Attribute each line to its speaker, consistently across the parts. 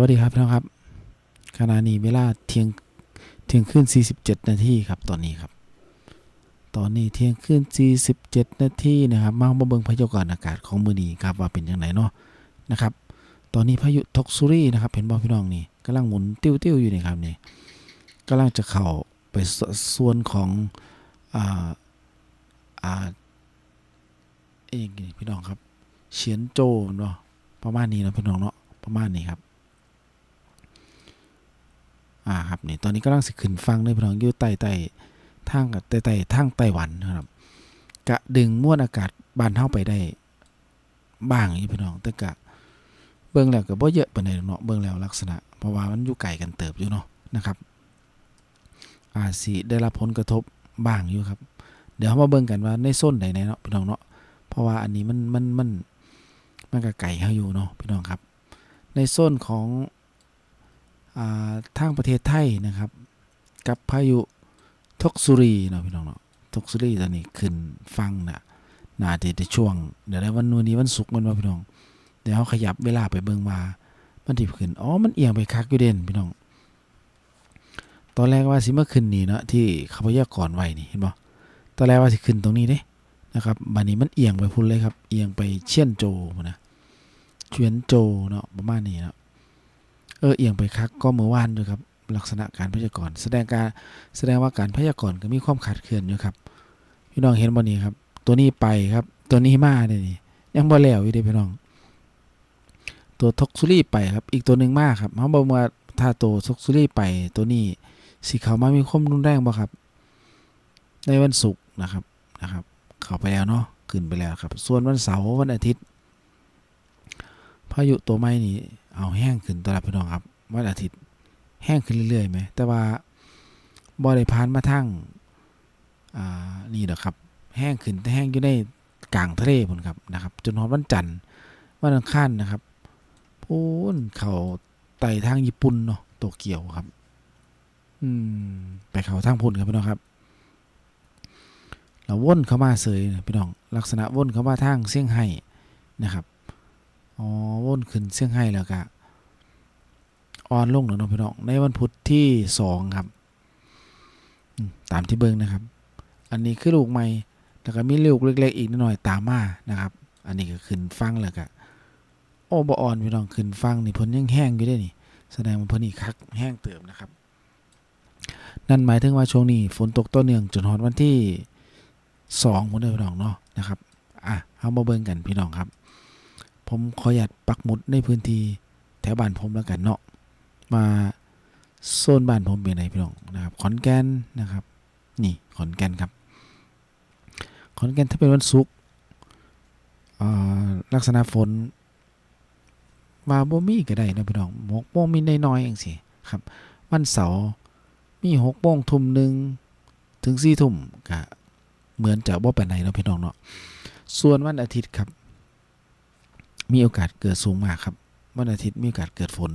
Speaker 1: วัสดีครับพี่น้องครับขณะนี้เวลาเที่ยงเที่ยงคืน47 นาทีครับตอนนี้ครับ ตอนนี้เที่ยงคืน47 นาทีนะครับมามาเบิงพยากรณ์อากาศของมือนี้ครับว่าเป็นจังไดเนาะนะครับ ตอนนี้พายุทกซุรีนะครับเห็นบ่พี่น้องนี่กำลังหมุนติ้วๆอยู่นี่ครับนี่กำลังจะเข้าไปสส่วนของอ่าอ่าเอ้ยนี่พี่น้องครับเฉียนโจเนาะประมาณนี้นะพี่น้องเนาะประมาณนี้ครับ อ่าครับนี่ตอนนี้กำลังสิขึ้นฟังเลยพี่น้องอยู่ใต้ใต้ทางกับใต้ใต้ทางไต้หวันนะครับกะดึงมวลอากาศบานเฮาไปได้บ้างอยู่พี่น้องแต่กะเบิ่งแล้วก็บ่เยอะปานใดเนาะเบิ่งแล้วลักษณะ เพราะว่ามันอยู่ไกลกันเติบอยู่เนาะนะครับ อาจสิได้รับผลกระทบบ้างอยู่ครับ เดี๋ยวมาเบิ่งกันว่าในโซนไหนเนาะพี่น้องเนาะเพราะว่าอันนี้มันมันมันมันก็ไกลเฮาอยู่เนาะพี่น้องครับ ในโซนของ ทางประเทศไทยนะครับ กับพายุทกซุรีเนาะพี่น้องเนาะทกซุรีตอนนี้ขึ้นฟังนะน่าจะในช่วง เดี๋ยวในวันนู้นนี้วันศุกร์มันว่าพี่น้องเดี๋ยวเขาขยับเวลาไปเบิ่งมามันที่ขึ้นอ๋อมันเอียงไปคักอยู่เด่นพี่น้อง ตอนแรกว่าสิเมื่อขึ้นนี่เนาะที่เขาพยากรณ์ไว้นี่เห็นบ่ตอนแรกว่าสิขึ้นตรงนี้เด้นะครับบัดนี้มันเอียงไปพุ่นเลยครับ เอียงไปเชียนโจนนะเชียนโจเนาะประมาณนี้เนาะ เออเอียงไปคักก็เมื่อวานด้วยครับ ลักษณะการพยากรณ์แสดงการแสดงว่าการพยากรณ์ก็มีความขาดเคลื่อนอยู่ครับ พี่น้องเห็นบ่นี้ครับ ตัวนี้ไปครับ ตัวนี้มาเนี่ยนี่ยังบ่แล้วอยู่เด้พี่น้อง ตัวทกซุรี่ไปครับ อีกตัวหนึ่งมาครับเขาบอกว่าถ้าตัวทกซุรี่ไปตัวนี้สิเขามามีความรุนแรงบ่ครับ ในวันศุกร์นะครับนะครับ เข้าไปแล้วเนาะขึ้นไปแล้วครับ ส่วนวันเสาร์วันอาทิตย์พายุตัวใหม่นี่ เอาแห้งขึ้นตลอดพี่น้องครับวันอาทิตย์แห้งขึ้นเรื่อยๆไหมแต่ว่าบ่ได้ผ่านมาทางอ่านี่ดอกครับ แห้งขึ้นแต่แห้งอยู่ในกลางทะเลพุ่นครับนะครับ จนฮอดวันจันทร์วันอังคารนะครับพูนเขาไต่ทางญี่ปุ่นเนาะโตเกียวครับ อืมไปเขาทางพุ่นครับพี่น้องครับแล้ววนเข้ามาเสยพี่น้องลักษณะว่นเข้ามาทางเซี่ยงไฮ้นะครับ อ๋อวนขึ้นเซี่ยงไฮ้แล้วก็อ่อนลงแล้วเนาะพี่น้องในวันพุธที่สองครับตามที่เบิ้งนะครับ อันนี้คือลูกใหม่แล้วก็มีลูกเล็กๆอีกนิดหน่อยตามมานะครับ อันนี้ก็ขึ้นฟังแล้วก็โอ้บ่อ่อนพี่น้องขึ้นฟังนี่พิ่นยังแห้งอยู่ได้นี่ แสดงว่าพิ่นนี่คักแห้งเติมนะครับ นั่นหมายถึงว่าช่วงนี้ฝนตกต่อเนื่องจนฮอดวันที่สองพุ่นเด้อพี่น้องเนาะนะครับอะเอามาเบิ่งกันพี่น้องครับ ผมขออนุญาตปักหมุดในพื้นที่แถวบ้านผมแล้วกันเนาะมาโซนบ้านผมเป็นไหนพี่น้องนะครับ ขอนแก่นนะครับ นี่ขอนแก่นครับ ขอนแก่นถ้าเป็นวันศุกร์ลักษณะฝนมาบ่มีก็ได้นะพี่น้องหกโมงมีน้อยๆเองสิครับ วันเสาร์มีหกโมงทุ่มหนึ่งถึงสี่ทุ่มก็เหมือนจะบ่ไปไหนเนาะพี่น้องเนาะส่วนวันอาทิตย์ครับ มีโอกาสเกิดสูงมากครับ วันอาทิตย์มีโอกาสเกิดฝน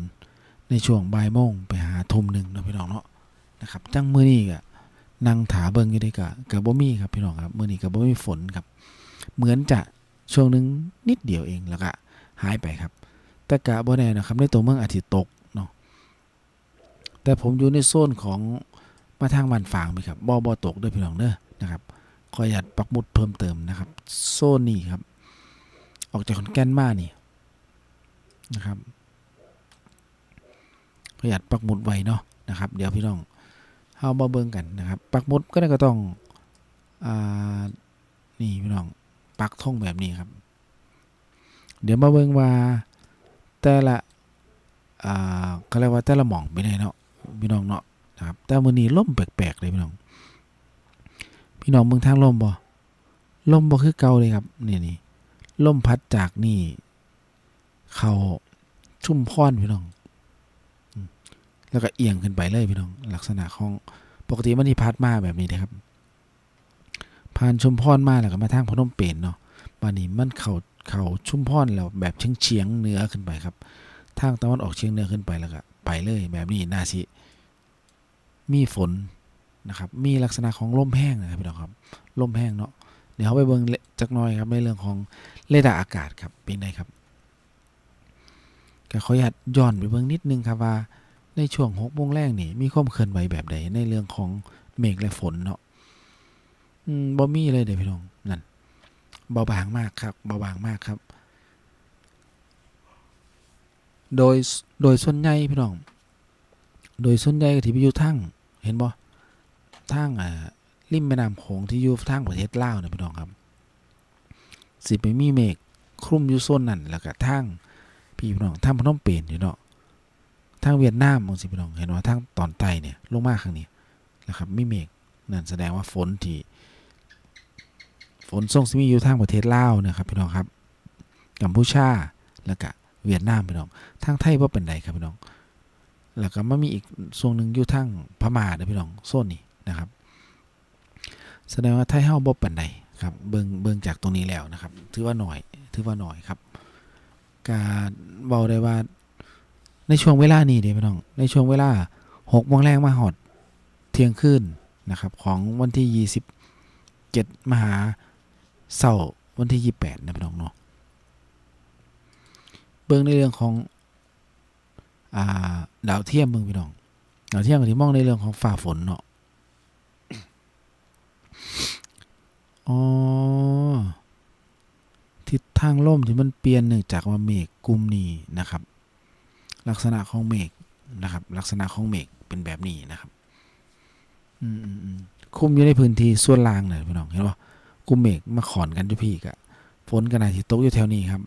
Speaker 1: ในช่วงบ่ายโมงไปหาทุ่มหนึ่งนะพี่น้องเนาะนะครับจังมื้อนี้ก็นั่งถาเบิ่งอยู่ด้ก็ก็บ่มีครับพี่น้องครับมื้อนี้ก็บ่มีฝนครับ เหมือนจะช่วงหนึงนิดเดียวเองแล้วก็หายไปครับ แต่กะบ่แน่นะครับ ในตัวเมืองอาทิตย์ตกเนาะแต่ผมอยู่ในโซนของมาทางบ้านฝางไปครับบ่บ่ตกด้อพี่น้องเด้อนะครับขออนุญาตปักหมุดเพิ่มเติมนะครับ โซนนี้ครับ ออกจากขอนแก่นมานี่นะครับ ประหยัดปักหมุดไว้เนาะนะครับ เดี๋ยวพี่น้องเฮามาเบิ่งกันนะครับ ปักหมุดก็ได้ก็ต้องอ่านี่พี่น้องปักท่งแบบนี้ครับ เดี๋ยวมาเบิ่งว่าแต่ละอ่าเขาเรียกว่าแต่ละหม่องไปไหนเนาะพี่น้องเนาะนะครับแต่มื้อนี้ลมแปลกๆเลยพี่น้อง พี่น้องเบิ่งทางลมบ่ลมบ่คือเก่าเลยครับนี่นี่ ลมพัดจากนี่ เขาชุ่มพรพี่น้อง แล้วก็เอียงขึ้นไปเลยพี่น้อง ลักษณะของปกติมันที่พัดมาแบบนี้นะครับ ผ่านชุมพรมาแล้วก็มาทางพนมเปญเนาะวันนี้มันเขาเขาชุมพรแล้วแบบเฉียงเฉียงเหนือขึ้นไปครับ ทางตะวันออกเฉียงเหนือขึ้นไปแล้วก็ไปเลยแบบนี้น่าสิมีฝนนะครับ มีลักษณะของลมแห้งนะครับพี่น้องครับลมแห้งเนาะเดี๋ยวเขาไปเบิ่งเล จักหน่อยครับในเรื่องของเรดาร์อากาศครับเป็นไงครับก็ขออนุญาตย้อนไปเบิ่งนิดนึงครับว่าในช่วง6โมงแรกนี่มีความเคลื่อนไหวแบบใดในเรื่องของเมฆและฝนเนาะอืมบ่มีเลยเด้พี่น้องนั่นเบาบางมากครับเบาบางมากครับ โดยโดยส่วนใหญ่พี่น้อง โดยส่วนใหญ่ก็ที่ไปอยู่ทางเห็นบ่ทางอ่าริมแม่น้ำโขงที่อยู่ทางประเทศลาวนะพี่น้องครับ สิไปมีเมฆคลุมอยู่โซนนั้นแล้วก็ทางพี่น้องทางพนมเปญอยู่เนาะทางเวียดนามมองสิพี่น้องเห็นว่าทางตอนใต้เนี่ยลงมาข้างนี้นะครับมีเมฆนั่นแสดงว่าฝนที่ฝนส่งสิมีอยู่ทางประเทศลาวนะครับพี่น้องครับกัมพูชาแล้วก็เวียดนามพี่น้องทางไทยว่าเป็นไรครับพี่น้อง แล้วก็มามีอีกส่วนหนึ่งอยู่ทางพม่าเด้อพี่น้องโซนนี้นะครับ แสดงว่าไทยเฮาบ่เปา นใดครับเบิ่งเบิ่งจากตรงนี้แล้วนะครับ ถือว่าหน่อย ถือว่าหน่อยครับ การเว้าได้ว่า ในช่วงเวลานี้เด้พี่น้อง ในช่วงเวลา6โมงแรงมาฮอดเที่ยงคืนนะครับ ของวันที่27มหาเสาร์วันที่28นะพี่น้องเนาะเบิ่งในเรื่องของอ่าดาวเทียมเบิ่งพี่น้องดาวเทียมก็ที่มองในเรื่องของฟ้าฝนเนาะ อ๋อ ทิศทางลมที่มันเปลี่ยนเนื่องจากว่าเมฆกลุ่มนี้นะครับ ลักษณะของเมฆนะครับ ลักษณะของเมฆเป็นแบบนี้นะครับอืมอืมอืมคุมอยู่ในพื้นที่ส่วนล่างเลยพี่น้องเห็นป่ะกลุ่มเมฆมาขอนกันอยู่พี่กะฝนกันไหนที่ตกอยู่แถวนี้ครับ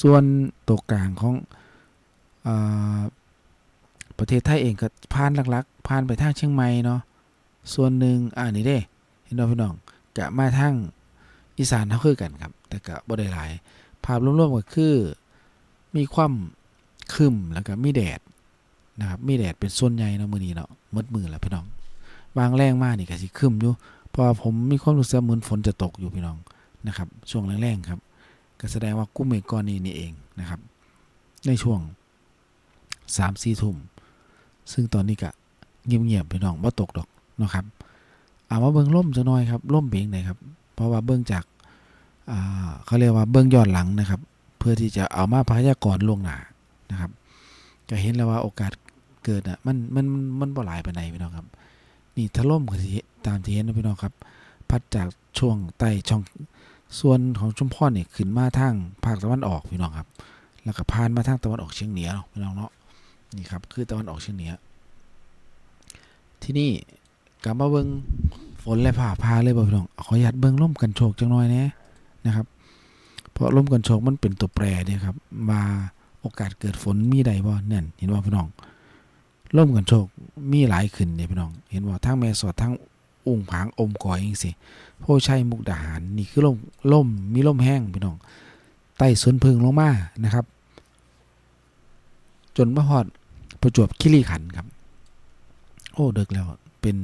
Speaker 1: ส่วนตกกลางของอ่าประเทศไทยเองก็ผ่านหลักๆผ่านไปทางเชียงใหม่เนาะส่วนหนึ่งอ่านี่เด้เห็นบ่พี่น้อง กะมาทางอีสานเท่าคือกันครับ แต่กะบ่ได้หลาย ภาพรวมๆก็คือมีความคึมแล้วก็มีแดดนะครับมีแดดเป็นส่วนใหญ่เนาะมื้อนี้เนาะมืดมือแล้วพี่น้องบางแรงมากนี่ก็สิคึมอยู่เพราะผมมีความรู้สึกเหมือนฝนจะตกอยู่พี่น้องนะครับช่วงแรงๆครับ ก็แสดงว่ากุ้มเมฆก้อนนี้นี่เองนะครับ ในช่วง3-4ทุ่มซึ่งตอนนี้ก็เงียบๆพี่น้องบ่ตกดอกนะครับ เอามาเบิ่งล่มจะน้อยครับล่มเบียงไหนครับ เพราะว่าเบิ่งจากเขาเรียกว่าเบิ่งยอนหลังนะครับ เพื่อที่จะเอามาพยากรณ์ล่วงหน้านะครับ จะเห็นแล้วว่าโอกาสเกิดอะมันมันมันบ่หลายปานพี่น้องครับ นี่ถ้าล่มก็ตามที่เห็นนะพี่น้องครับ พัดจากช่วงใต้ช่องส่วนของชุมพรเนี่ยขึ้นมาทางภาคตะวันออกพี่น้องครับ แล้วก็ผ่านมาทางตะวันออกเฉียงเหนือพี่น้องเนาะนี่ครับคือตะวันออกเฉียงเหนือที่นี่ กลับมาเบิงฝนและผ่าพาเลยบ่พี่น้องขออนุญาตเบิ่งล่มกันโชกจังหน่อยแนะนะครับ เพราะล่มกันโชกมันเป็นตัวแปรเด้ครับว่าโอกาสเกิดฝนมีใดบ่นั่นเห็นบ่าพี่น้องล่มกันโชกมีหลายขึ้นเด้พี่น้อง เห็นบ่ทั้งแม่สอดทั้งองค์ผางอมก่อยจังซี่โพชัยมุกดาหารนี่คือลมล่มมีลมแห้งพี่น้องไต่สวนพึ่งลงมานะครับ จนมาฮอดประจวบคีรีขันครับ โอ้เดึกแล้วเป็น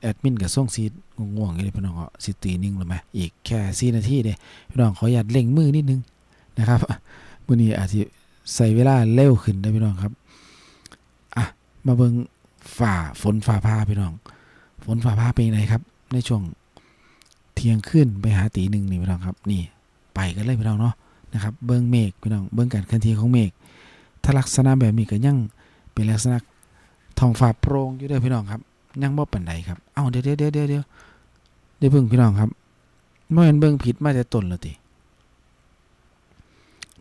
Speaker 1: แอดมินกับส่งซีดง่วงๆอยู่เลยพี่น้องก็สิตีหนึงหรือไหมอีกแค่สี่นาทีเด้พี่น้องขออนุญาตเล่งมือนิดนึงนะครับมื้อนี้อาจจะใส่เวลาเร็วขึ้นได้พี่น้องครับอะมาเบิ่งฝ่าฝนฝ่าพาพี่น้อง ฝนฝ่าพาเป็นยังไงครับ ในช่วงเที่ยงคืนไปหาตีหนึ่งนี่พี่น้องครับ นี่ไปกันเลยพี่น้องเนาะนะครับ เบิ่งเมฆพี่น้องเบิ่งการเคลื่อนที่ของเมฆถ้าลักษณะแบบนี้ก็ยังเป็นลักษณะท้องฟ้าโปร่งอยู่เด้อพี่น้องครับ ยังบ่ปานใดครับ เอาเดี๋ยวเดี๋ยวเดี๋ยวเดี๋ยวเดี๋ยวเดี๋ยวเบิ่งพี่น้องครับเมื่อเห็นเบิ่งผิดมาแต่ต้นแล้วติ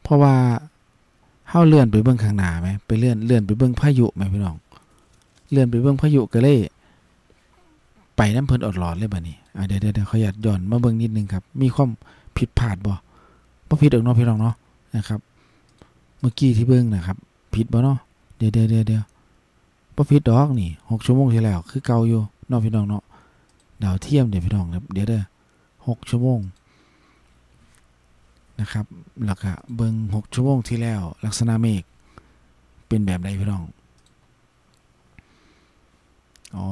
Speaker 1: เพราะว่าเฮาเลื่อนไปเบิ่งข้างหน้าไหมไปเลื่อนเลื่อนไปเบิ่งพายุไหมพี่น้อง เลื่อนไปเบิ่งพายุก็เลยไปน้ำเพิ่นอดหลอดเลยบัดนี้อ่าเดี๋ยวเดี๋ยวเดี๋ยวขาตย้อนมาเบิ่งนิดนึงครับ มีความผิดพลาดบ่บ่ผิดดอกเนาะพี่น้องเนาะนะครับ เมื่อกี้ที่เบิ่งนะครับ ผิดบ่เนาะเดี๋ยวเดี๋ยวเดี๋ยวเดี๋ยว บ่ผิดดอกนี่หกชั่วโมงที่แล้ว คือเก่าอยู่นาะพี่น้องเนาะดาวเทียมเดี๋ยวพี่น้องเดี๋ยวเด้อหกชั่วโมงนะครับแล้วก็เบิ่งหกชั่วโมงที่แล้ว ลักษณะเมฆเป็นแบบใดพี่น้องอ๋อ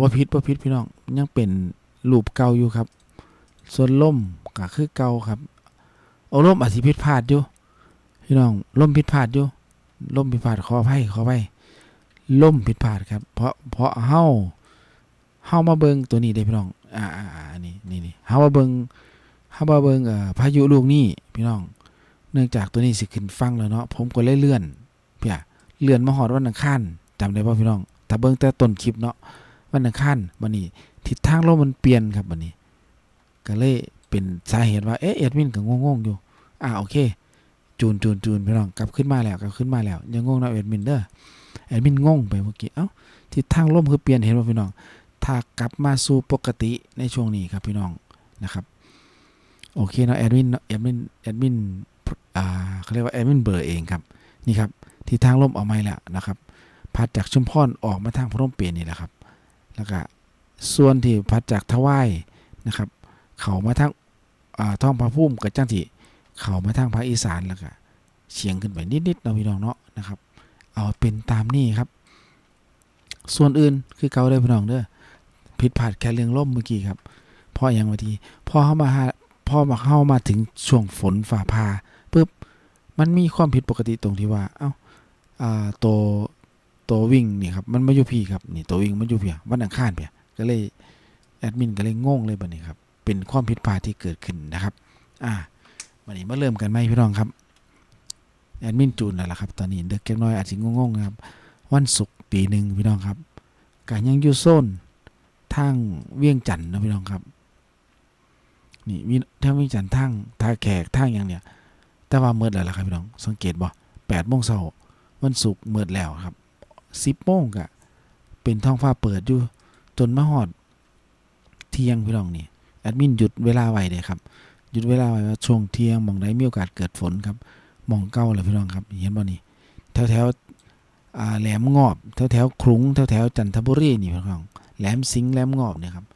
Speaker 1: บ่ผิดบ่ผิดพี่น้องยังเป็นรูปเก่าอยู่ครับ ส่วนลมก็คือเก่าครับเอาลมอาจสิผิดพลาดอยู่พี่น้องลมผิดพลาดอยู่ลมผิดพลาดขออภัยขออภัย ล่มผิดพลาดครับ เพราะเพราะเฮาเฮามาเบิงตัวนี้ได้พี่น้อง อ่าอ่าอ่านี่นี่นี่เฮามาเบิงเฮามาเบิงเอ่อพายุลูกนี้พี่น้อง เนื่องจากตัวนี้สิขึ้นฟังแล้วเนาะผมก็เลยเลื่อนเพี่ยเลื่อนมาฮอดวันอังคารจำได้ป่ะพี่น้องถ้าเบิงแต่ต้นคลิปเนาะวันอังคารบัดนี้ทิศทางลมมันเปลี่ยนครับบัดนี้ ก็เลยเป็นสาเหตุว่าเอ๊ะแอดมินก็งงๆอยู่อ่าโอเค จูนจูนจูนพี่น้องกลับขึ้นมาแล้วกลับขึ้นมาแล้วยังงงนะแอดมินเด้อ แอดมินงงไปเมื่อกี้ เอ้าทิศทางลมคือเปลี่ยนเห็นป่ะพี่น้อง ถ้ากลับมาสู่ปกติในช่วงนี้ครับพี่น้องนะครับ โอเคเนาะแอดมินแอดมินแอดมินอ่าเขาเรียกว่าแอดมินเบอร์เองครับ นี่ครับทิศทางลมออกมาแล้วนะครับพัดจากชุมพรออกมาทางพร่มเปลี่ยนนี่แหละครับ แล้วก็ส่วนที่พัดจากทวายนะครับ เขามาทางอ่าท้องพระพุ่มกับจังที่เขามาทางภาคอีสานแล้วก็เฉียงขึ้นไปนิดๆเนาพี่น้องเนาะนะครับ เอาเป็นตามนี่ครับ ส่วนอื่นคือเก่าได้พี่น้องเด้อผิดพลาดแค่เรื่องล่มเมื่อกี้ครับพราะอย่างวันทีพอเข้ามาหาพอมาเข้ามาถึงช่วงฝนฝ่าพาปุ๊บมันมีความผิดปกติตรงที่ว่า เอ้าอ่าตัวตัววิ่งนี่ครับมันไมาอยู่พี่ครับนี่ตัววิ่งมันอยู่เพียวันอังคารเพียก็เลยแอดมินก็เลยงงเลยบัดนี้ครับเป็นความผิดพลาดที่เกิดขึ้นนะครับ อ่าวันนี้มาเริ่มกันไหมพี่น้องครับ แอดมินจูนนั่นแหละครับ ตอนนี้เด็กเก็บน้อยอาจจะงงๆนะครับ วันศุกร์ตีหนึ่งพี่น้องครับการยังอยู่โซนทางเวียงจันทน์นะพี่น้องครับนี่มีทางเวียงจันทน์ทางท่าแขกทางอย่างเนี้ยแต่ว่าเมื่อแล้วล่ะครับพี่น้องสังเกตบ่แปดโมงเช้าวันศุกร์เมื่อแล้วครับสิบโมงกะเป็นท้องฟ้าเปิดอยู่จนมาฮอดเที่ยงพี่น้องนี่แอดมินหยุดเวลาไว้เลยครับหยุดเวลาไว้ว่าช่วงเที่ยงมองใดมีโอกาสเกิดฝนครับ มองเก้าเลยพี่น้องครับ เห็นบ่นี่แถวแถวแหลมงอบ แถวแถวครุงแถวแถวจันทบุรีนี่พี่น้องแหลมสิงแหลมงอบเนี่ยครับ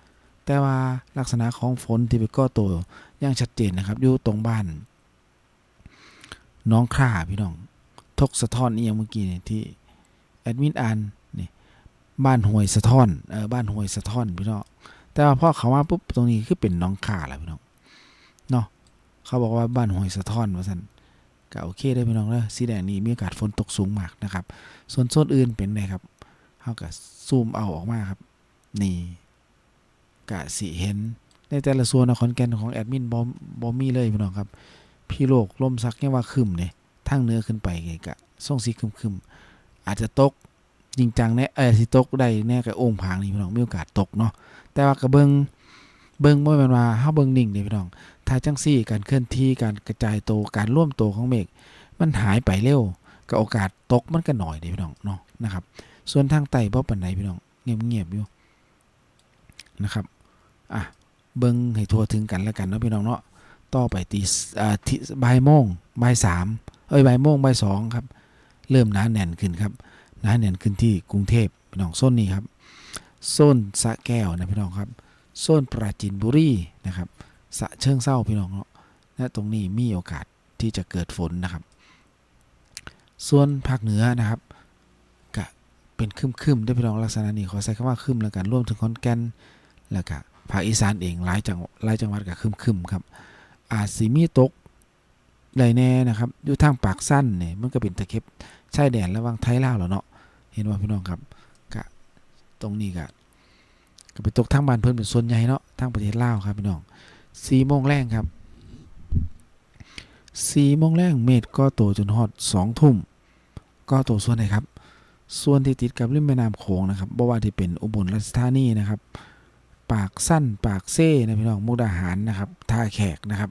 Speaker 1: แต่ว่าลักษณะของฝนที่ไปก่อตัวอย่างชัดเจนนะครับ อยู่ตรงบ้านน้องคร่าพี่น้อง ทกสะท้อนนี่ยังเมื่อกี้เนี่ยที่แอดมินอ่านนี่บ้านห้วยสะท้อนเออบ้านห้วยสะท้อนพี่น้องแต่ว่าพอเขามาปุ๊บตรงนี้คือเป็นน้องข่าแล้วพี่น้องเนาะเขาบอกว่าบ้านห้วยสะท้อนว่าสัน ก็โอเคได้พี่น้องแล้วสีแดงนี้มีโอกาสฝนตกสูงมากนะครับ ส่วนโซนอื่นเป็นไงครับเขาก็ซูมเอาออกมาครับ นี่กะสิเห็น ในแต่ละส่วนของแกนของแอดมินบอมบอมมี่เลยพี่น้องครับ พี่โลกลมซักเนี่ยว่าคึมเนี่ยทางเนื้อขึ้นไปไงกะส่งสีคึมคึมๆอาจจะตกจริงจังแน่เออสิตกได้แน่กับโอ่งผางนี่พี่น้องมีโอกาสตกเนาะแต่ว่ากระเบิงเบิงบ่แม่นว่าเฮาเบิงนิ่งเด้พี่น้อง ถ้าจังซี่การเคลื่อนที่การกระจายตัวการร่วมตัวของเมฆมันหายไปเร็วก็โอกาสตกมันก็หน่อยเด้พี่น้องเนาะนะครับ ส่วนทางใต้บ่ปานใดพี่น้องเงียบๆอยู่นะครับอะเบิ้งให้ทั่วถึงกันแล้วกันเนาะพี่น้องเนาะต่อไปตีอ่าที่บ่ายโมงบ่ายสามเอ้ยบ่ายโมงบ่ายสองครับ เริ่มหนาแน่นขึ้นครับหนาแน่นขึ้นที่กรุงเทพพี่น้องโซนนี้ครับโซนสะแก้วนะพี่น้องครับโซนปราจีนบุรีนะครับ สะเชิงเศร้าพี่น้องเนาะและตรงนี้มีโอกาสที่จะเกิดฝนนะครับ ส่วนภาคเหนือนะครับก็เป็นคึมๆด้พี่น้องลักษณะนี้ขอใช้คำว่าคึมแล้วกันรวมถึงขอนแก่นแล้วก็ภาคอีสานเองหลายจังหลายจังหวัดก็คึมๆครับ อาจสิมีตกไรแน่นะครับอยู่ทางปากสั้นเนี่ยมันก็เป็นตะเข็บชายแดนระหว่างไทยลาวแล้วเนาะเห็นว่าพี่น้องครับก็ตรงนี้ก็ก็ไปตกทางบ้านเพิ่นเป็นส่วนใหญ่เนาะทางประเทศลาวครับพี่น้อง สี่โมงแรงครับสี่โมงแรงเมฆก็โตจนฮอดสองทุ่มก็โตส่วนไหนครับ ส่วนที่ติดกับริมแม่น้ำโขงนะครับบ่ว่าที่เป็นอุบลราชธานีนะครับ ปากสั้นปากเซ่นะพี่น้องมุกดาหารนะครับท่าแขกนะครับ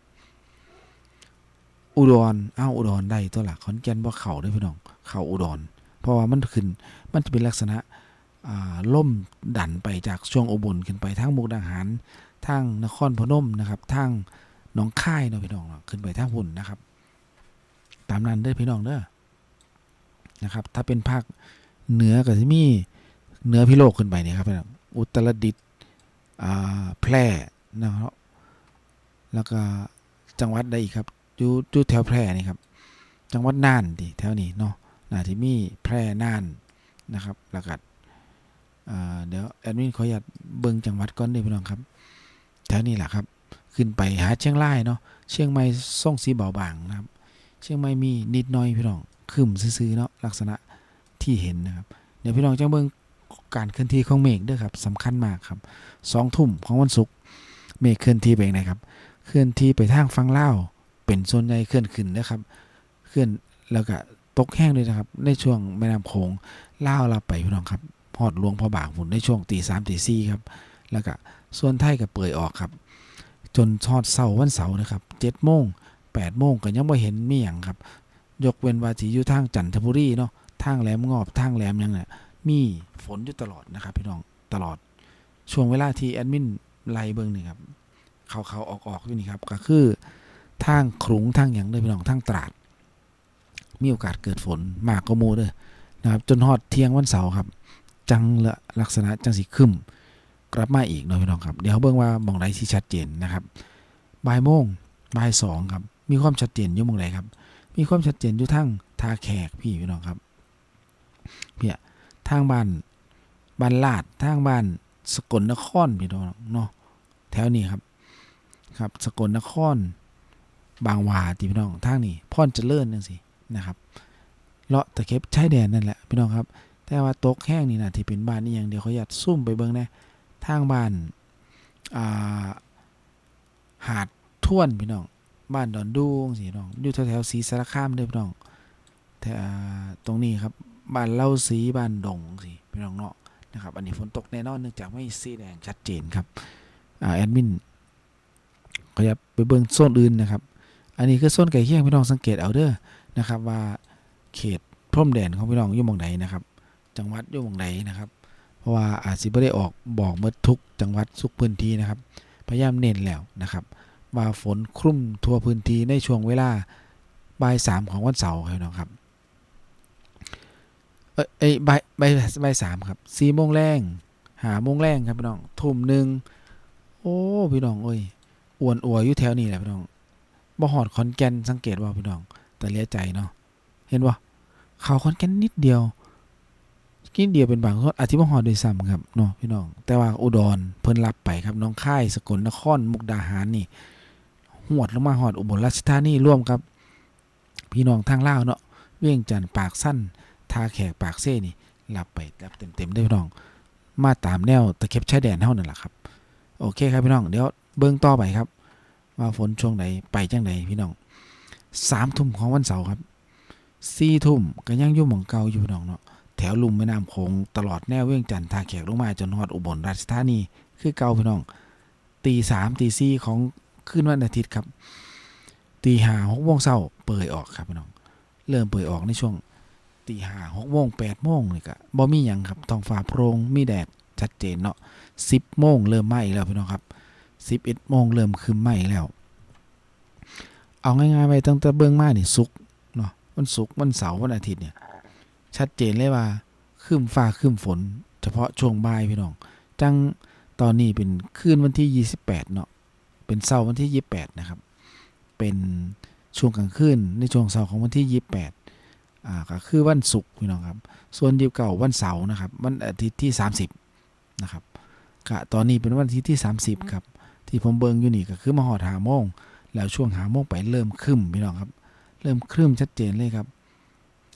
Speaker 1: อุดรอ้าวอุดรได้ตัวหลักขอนแก่นบ่เข่าด้วยพี่น้องเข่าอุดร เพราะว่ามันขึ้นมันจะเป็นลักษณะล่มดันไปจากช่วงอุบลขึ้นไปทางมุกดาหาร ทางนครพนมนะครับทางหนองคายเนาะพี่น้องเนาะขึ้นไปทางหุ่นนะครับ ตามนั้นเด้อพี่น้องเด้อนะครับ ถ้าเป็นภาคเหนือก็จะมีเหนือพิโลกขึ้นไปเนี่ยครับพี่น้องอุตรดิตถ์อ่าแพร่นะครับแล้วก็จังหวัดใดอีกครับอยู่อยู่แถวแพร่นี่ครับ จังหวัดน่านดิแถวนี้เนาะน่าที่มีแพร่น่านนะครับแล้วก็เดี๋ยวแอดมินขออนุญาตเบิ่งจังหวัดก่อนเด้พี่น้องครับ แถวนี้แหละครับ ขึ้นไปหาเชียงรายเนาะเชียงใหม่ส่งสีเบาบางนะครับ เชียงใหม่มีนิดน่อยพี่น้องขึ้นซื่อเนาะลักษณะที่เห็นนะครับ เดี๋ยวพี่น้องจะเบิ่งการเคลื่อนที่ของเมฆด้วยครับสำคัญมากครับสองทุ่มของวันศุกร์เมฆเคลื่อนที่ไปไหนครับ เคลื่อนที่ไปทางฝั่งลาวเป็นส่วนใหญ่เคลื่อนขึ้นนะครับเคลื่อนแล้วก็ตกแห้งด้วยนะครับ ในช่วงแม่น้ำโขงล่าวเราไปพี่น้องครับพอดหลวงพอบางฝุ่นในช่วงตีสามตีสี่ครับ แล้วก็ ส่วนไทยก็เปื่อยออกครับ จนทอดเสาร์วันเสาร์นะครับเจ็ดโมงแปดโมงก็ยังไม่เห็นมีอย่างครับ ยกเว้นว่าที่อยู่ทางจันทบุรีเนาะทางแหลมงอบทางแหลมยังเนี่ยมีฝนอยู่ตลอดนะครับพี่น้องตลอดช่วงเวลาที่แอดมินไล่เบิ่งนี่ครับเขาเขาออกออกอยู่นี่ครับก็คือทางขรุงทางอย่างเด้อพี่น้องทางตราด มีโอกาสเกิดฝนมากก็มูเด้อนะครับจนฮอดเที่ยงวันเสาร์ครับ จังละลักษณะจังสีขึ้น กลับมาอีกเนาะพี่น้องครับ เดี๋ยวเบิ่งว่ามองใดที่ชัดเจนนะครับบ่ายโมงบ่ายสองครับ มีความชัดเจนอยู่มองใดครับ มีความชัดเจนอยู่ทั้งทาแขกพี่พี่น้องครับเพี่ยทางบ้านบ้านลาดทางบ้านสกลนครพี่น้องเนาะแถวนี้ครับ ครับ สกลนคร บางหวาที่พี่น้องทางนี้พ่อนเจริญนั่นสินะครับเลาะตะเข็บชายแดนนั่นแหละพี่น้องครับ แต่ว่าตกแห้งนี่นะที่เป็นบ้านนี่อย่างเดียวเขาอยากซุ่มไปเบิ่งนะ ทางบ้านาหาดท่วนพี่น้อง บ้านดอนดูงสิน้อง อยู่แถวๆศรีสารคามเด้อพี่น้องแต่ตรงนี้ครับ บ้านเล่าสีบ้านดงสิพี่น้องเนาะนะครับ อันนี้ฝนตกแน่นอนเนื่องจากไม่สีแดงชัดเจนครับอ่าแอดมินขยับไปเบิ่งโซนอื่นนะครับ อันนี้คือโซนไก่เคียงพี่น้องสังเกตเอาเด้อนะครับว่าเขตพรมแดนของพี่น้องอยู่หมองใดนะครับ จังหวัดอยู่หมองใดนะครับ ราะว่าอาจสิบ่ได้ออกบอกเมื่อทุกจังหวัดทุกพื้นที่นะครับ พยายามเน้นแล้วนะครับ ว่าฝนคลุมทั่วพื้นที่ในช่วงเวลาบ่ายสามของวันเสาร์ครับน้องครับเอ้ยบ่ายบ่ายบ่ายสามครับสี่โมงแรงหาโมงแรงครับพี่น้องทุ่มหนึ่งโอ้พี่น้องเอ้ยอ้วนอัวอยู่แถวนี้แหละพี่น้องบ่หอดขอนแก่นสังเกตว่าพี่น้อง แต่เลียใจเนาะเห็นบ่าเขาขอนแก่นนิดเดียว นิดเดียวเป็นบางคนอาจจะบ่หอดด้วยซ้ำครับเนาะพี่น้อง แต่ว่าอุดรเพิ่นรับไปครับน้องค่ายสกลนครมุกดาหารนี่หวดลงมาหอดอุบลราชธานีร่วมครับพี่น้องทางล่าวเนาะเวียงจันทน์ปากสั้นทาแขกปากเซ่นี่รับไปรับเต็มๆได้พี่น้อง มาตามแนวตะเข็บชายแดนเท่านั่นแหละครับ โอเคครับพี่น้องเดี๋ยวเบิ้องต่อไปครับ ว่าฝนช่วงไหนไปจังไหนพี่น้องสามทุ่มของวันเสาร์ครับสี่ทุ่มก็ยังยู่หมองเก่าอยู่พี่น้องเนาะ แถวลุ่มแม่น้ำโขงตลอดแนวเวียงจันทน์ทาแขกลงมาจนฮอดอุบลราชธานี คือเก่าพี่น้องตีสามตีสี่ของคืนวันอาทิตย์ครับตีห้าหกโมงเช้าเปิดออกครับพี่น้อง เริ่มเปิดออกในช่วงตีห้าหกโมงแปดโมงนี่ก็บ่มีหยังครับท้องฟ้าโปร่งมีแดดชัดเจนเนาะสิบโมงเริ่มไหม้แล้วพี่น้องครับสิบเอ็ดโมงเริ่มคืมไหม้แล้ว เอาง่ายๆไปตั้งแต่เบื้องมานี่สุกเนาะวันศุกร์วันเสาร์วันอาทิตย์เนี่ย ชัดเจนเลยว่าคืมฟ้าคืมฝน เฉพาะช่วงบ่ายพี่น้อง จังตอนนี้เป็นคืนวันที่ 28 เนาะเป็นเสาร์วันที่ 28 นะครับ เป็นช่วงกลางคืนในช่วงเสาร์ของวันที่ 28อ่าก็คือวันศุกร์พี่น้องครับ ส่วนยีบเก่าวันเสาร์นะครับวันอาทิตย์ที่ 30 นะครับกะตอนนี้เป็นวันอาทิตย์ที่ 30 ครับ ที่ผมเบิงอยู่นี่ก็คือมาหอดหาโมงแล้วช่วงหาโมงไปเริ่มครึ้มพี่น้องครับ เริ่มครึ้มชัดเจนเลยครับ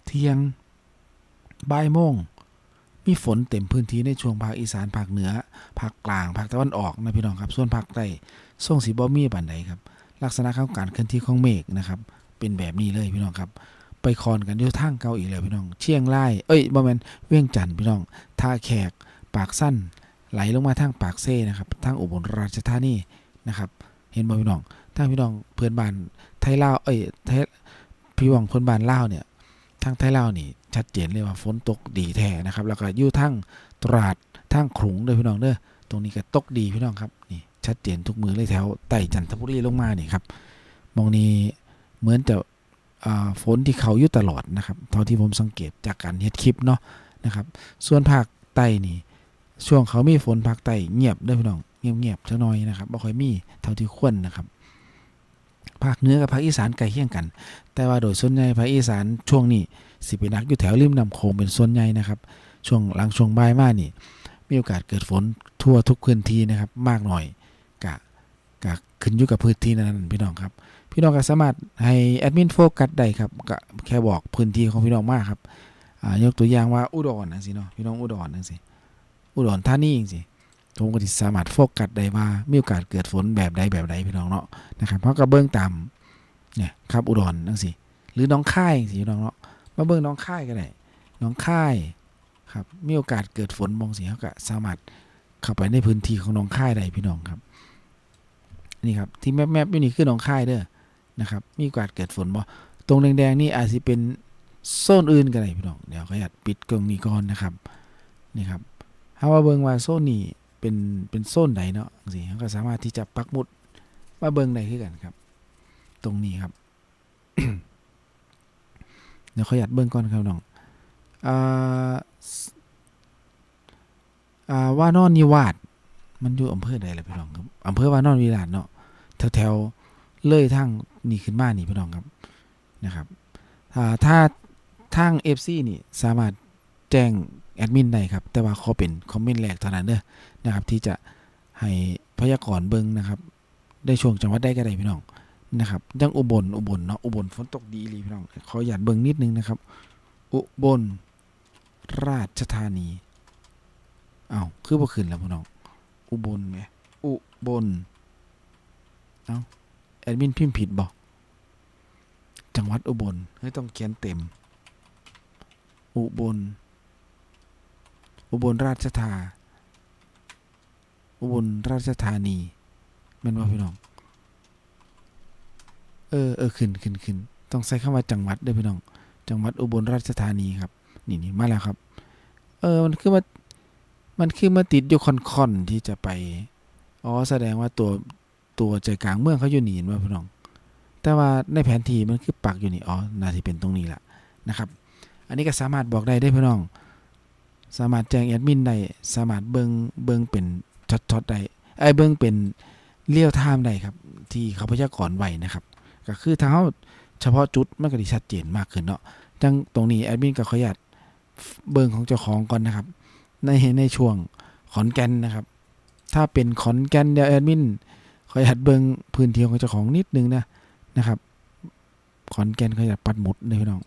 Speaker 1: เที่ยง บ่ายโมงมีฝนเต็มพื้นที่ในช่วงภาคอีสานภาคเหนือภาคกลางภาคตะวันออกนะพี่น้องครับ ส่วนภาคใต้ส่งสีบอมีบันไดครับ ลักษณะของการเคลื่อนที่ของเมฆนะครับ เป็นแบบนี้เลยพี่น้องครับ ไปคอนกันอยู่ทางเกาอีกแล้วพี่น้อง เชียงรายเอ้ยบ่แม่นเวียงจันทน์พี่น้องท่าแขก ปากสั้น ไหลลงมาทางปากเซ่นะครับทางอุบลราชธานีนะครับ เห็นบ่พี่น้องทางพี่น้องเพื่อนบ้านไทยลาวเอ้ยไทยพี่น้องเพื่อนบ้านลาวเนี่ยทางไทยลาวนี่ ชัดเจนเลยว่าฝนตกดีแท้นะครับแล้วก็อยู่ทั้งตราดทั้งขลุงเด้อพี่น้องเด้อตรงนี้ก็ตกดีพี่น้องครับนี่ชัดเจนทุกมือเลยแถวไต่จันทบุรีลงมานี่ครับมองนี้เหมือนจะฝนที่เขาอยู่ตลอดนะครับเท่าที่ผมสังเกตจากการเฮ็ดคลิปเนาะนะครับ ส่วนภาคใต้นี่ช่วงเขามีฝนภาคใต้เงียบเด้อพี่น้องเงียบๆจักหน่อยนะครับบ่ค่อยมีเท่าที่ควรนะครับ ภาคเหนือกับภาคอีสานใกล้เคียงกัน แต่ว่าโดยส่วนใหญ่ภาคอีสานช่วงนี้สิไปนักอยู่แถวริมน้ำโขงเป็นส่วนใหญ่นะครับ ช่วงหลังช่วงบ่ายมานี่ มีโอกาสเกิดฝนทั่วทุกพื้นที่นะครับ มากหน่อยกะกะขึ้นอยู่กับพื้นที่นั้นๆพี่น้องครับ พี่น้องก็สามารถให้แอดมินโฟกัสได้ครับก็แค่บอกพื้นที่ของพี่น้องมากครับยกตัวอย่างว่าอุดรนะสิเนาะพี่น้องอุดรนะสิอุดรธานีจังสิ ผมก็สิสามารถโฟกัสได้ว่ามีโอกาสเกิดฝนแบบใดแบบใดพี่น้องเนาะนะครับเพราะก็เบื้องตามเนี่ยครับอุดรจังซี่หรือน้องค่ายจังซี่พี่น้องเนาะมาเบิ่งน้องค่ายก็ได้น้องค่ายครับมีโอกาสเกิดฝนบางสิเขาก็สามารถเข้าไปในพื้นที่ของน้องค่ายได้พี่น้องครับนี่ครับที่แมปแมปอยู่นี่คือน้องค่ายเด้อนะครับมีโอกาสเกิดฝนบ่ตรงแดงๆนี่อาจสิเป็นโซนอื่นก็ได้พี่น้องเดี๋ยวขออนุญาตปิดกลองนี้ก่อนนะครับนี่ครับถ้าว่าเบิ่งว่าโซนนี้ เป็นเป็นโซนไหนเนาะจังซี่เขาก็สามารถที่จะปักหมุดมาเบิ่งได้คือกันครับ ตรงนี้ครับเดี๋ยวขออนุญาตเบิ่งก่อนครับน้องอ่าอ่าว่านอนนิวาสมันอยู่อำเภอใดล่ะพี่น้องครับอำเภอว่านอนวิลาศเนาะแถวๆเลยทางนี่ขึ้นมานี่พี่น้องครับนะครับอ่าถ้าทาง FC นี่สามารถแจ้งแอดมินได้ครับ แต่ว่าขอเป็นคอมเมนต์แรกเท่านั้นเด้อ นะครับ ที่จะให้พยากรณ์เบิ่งนะครับ ได้ช่วงจังหวัดใดก็ได้พี่น้องนะครับยังอุบลอุบลเนาะอุบลฝนตกดีเลยพี่น้องขอหยาดเบิ่งนิดนึงนะครับ อุบลราชธานีอ้าวคือบ่ขึ้นแล้วพี่น้อง อุบลไหมอุบลเอ้าแอดมินพิมพ์ผิดบ่จังหวัดอุบลเฮ้ยต้องเขียนเต็ม อุบล อุบลราชธา อุบลราชธานีแม่นว่าพี่น้อง เออเออขึ้นขึ้นขึ้นต้องใช้คำว่าจังหวัดเด้อพี่น้อง จังหวัดอุบลราชธานีครับ นี่นี่มาแล้วครับ เออมันคือมามันคือมาติดอยู่คอนๆที่จะไปอ๋อแสดงว่าตัวตัวใจกลางเมืองเขาอยู่นี่เห็นว่าพี่น้อง แต่ว่าในแผนที่มันคือปักอยู่นี่อ๋อน่าจะเป็นตรงนี้แหละนะครับ อันนี้ก็สามารถบอกได้ได้อพี่น้อง สามารถแจ้งแอดมินได้สามารถเบิงเบิงเป็น ช็อตๆได้ไอ้เบิงเป็นเลี้ยวไทม์ได้ครับ ที่เขาพยากรณ์ไว้นะครับ ก็คือถ้าเขาเฉพาะจุดมันก็ดีชัดเจนมากขึ้นเนาะจังตรงนี้แอดมินก็ขออนุญาตเบิ่งของเจ้าของก่อนนะครับ ในในช่วงขอนแก่นนะครับ ถ้าเป็นขอนแก่นเดี๋ยวแอดมินขออนุญาตเบิ่งพื้นที่ของเจ้าของนิดนึงนะนะครับ ขอนแก่นขออนุญาตปัดหมุดเลยพี่น้อง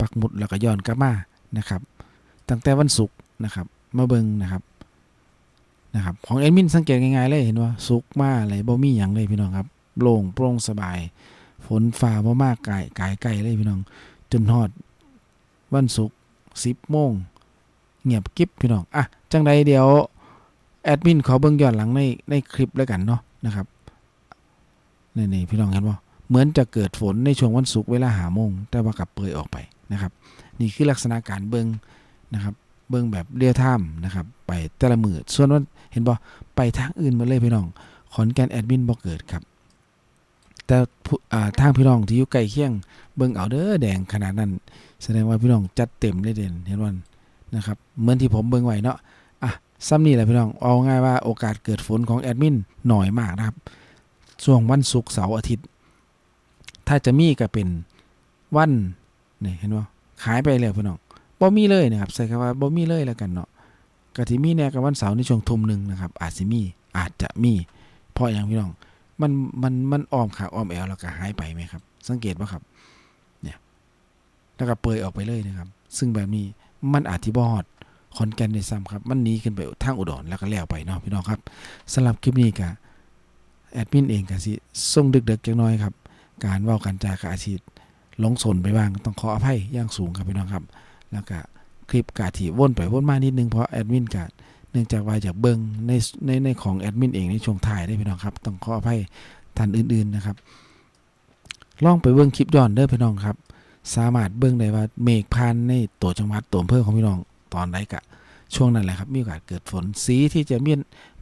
Speaker 1: ปักหมุดแล้วก็ย้อนกลับมานะครับ ตั้งแต่วันศุกร์นะครับ มาเบิ่งนะครับ นะครับของแอดมินสังเกตง่ายๆเลยเห็นว่าศุกมาอะไรบ่มีหยังเลยพี่น้องครับโล่งโปร่งสบาย ฝนฟ้าบ่มากไก่ไก่ไก่เลยพี่น้อง จนฮอด วันศุกร์สิบโมงเงียบกิ๊บพี่น้องอะจังใดเดี๋ยวแอดมินขอเบิ่งย้อนหลังในในคลิปแล้วกันเนาะนะครับนี่นี่พี่น้องเห็นบ่าเหมือนจะเกิดฝนในช่วงวันศุกร์เวลาหาโมงแต่ว่ากลับเปรยออกไปนะครับ นี่คือลักษณะการเบิ่งนะครับ เบิ่งแบบเรียลไทม์นะครับ ไปแต่ละมือส่วนว่าเห็นบ่ไปทางอื่นมาเลยพี่น้อง ขอนแก่นแอดมินบ่เกิดครับ แต่ทางพี่น้องที่อยู่ใกล้เคียง เบิ่งเอาเด้อแดงขนาดนั้น แสดงว่าพี่น้องจัดเต็มเลยเด่นเห็นวันนะครับเหมือนที่ผมเบิ่งไว้เนาะอะซ้ำนี่แหละพี่น้องเอาง่ายว่าโอกาสเกิดฝนของแอดมินหน่อยมากนะครับช่วงวันศุกร์เสาร์อาทิตย์ ถ้าจะมีก็เป็นวันนี่เห็นว่าขายไปแล้วพี่น้อง บ่มีเลยนะครับใส่คำว่าบ่มีเลยแล้วกันเนาะกะที่มีแน่กับวันเสาร์ในช่วงทุ่มหนึ่งนะครับ อาจสิมีอาจจะมีเพราะอย่างพี่น้องมันมันมันอ้อมขาอ้อมแอวแล้วก็หายไปไหมครับ สังเกตว่าครับเนี่ยแล้วก็เปยออกไปเลยนะครับ ซึ่งแบบนี้มันอาจที่บอดคอนแกนในซ้ำครับมันหนีขึ้นไปทางอุดรแล้วก็แล้วไปเนาะพี่น้องครับสำหรับคลิปนี้ก็แอดมินเองก็สิส่งดึกๆจังน้อยครับ การว้ากันจากอาชีพหลงสนไปบ้างต้องขออภัยอย่างสูงครับพี่น้องครับ แล้วก็คลิปกาที่วนไปวนมานิดนึงเพราะแอดมินกาเนื่องจากว่าจากเบิงในในในของแอดมินเองในช่วงถ่ายได้พี่น้องครับ ต้องขออภัยท่านอื่นๆนะครับ ลองไปเบิ่งคลิปย้อนเด้อพี่น้องครับ สามารถเบิ่งได้ว่าเมฆพันในตัวจังหวัดตัวอำเภอของพี่น้องตอนใดกะช่วงนั้นแหละครับ มีโอกาสเกิดฝนสีที่จะมี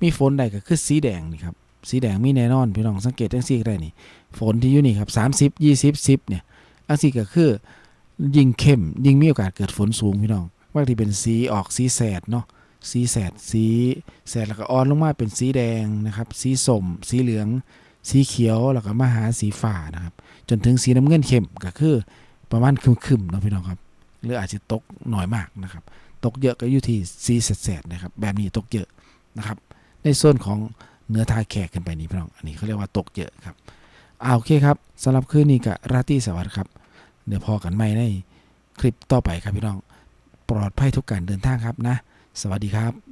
Speaker 1: มีฝนใดก็คือสีแดงนี่ครับสีแดงมีแน่นอนพี่น้องสังเกตจังซี่ก็ได้นี่ฝนที่อยู่นี่ครับ30 20 10เนี่ยอันซี่ก็คือ ยิ่งเข้ม ยิ่งมีโอกาสเกิดฝนสูงพี่น้องว่าที่เป็นสีออกสีแสดเนาะสีแสดสีแสดแล้วก็อ่อนลงมาเป็นสีแดงนะครับ สีส้มสีเหลือง สีเขียวแล้วก็มาหาสีฟ้านะครับ จนถึงสีน้ำเงินเข้มก็คือประมาณคึมๆเนาะพี่น้องครับหรืออาจจะตกหน่อยมากนะครับ ตกเยอะก็อยู่ที่สีแสดๆนะครับ แบบนี้ตกเยอะนะครับ ในส่วนของเนื้อทาแขกขึ้นไปนี่พี่น้องอันนี้เขาเรียกว่าตกเยอะครับอ่าโอเคครับสำหรับคืนนี้กับราตรีสวัสดิ์ครับ เดี๋ยวพอกันใหม่ในคลิปต่อไปครับพี่น้อง ปลอดภัยทุกการเดินทางครับนะ สวัสดีครับ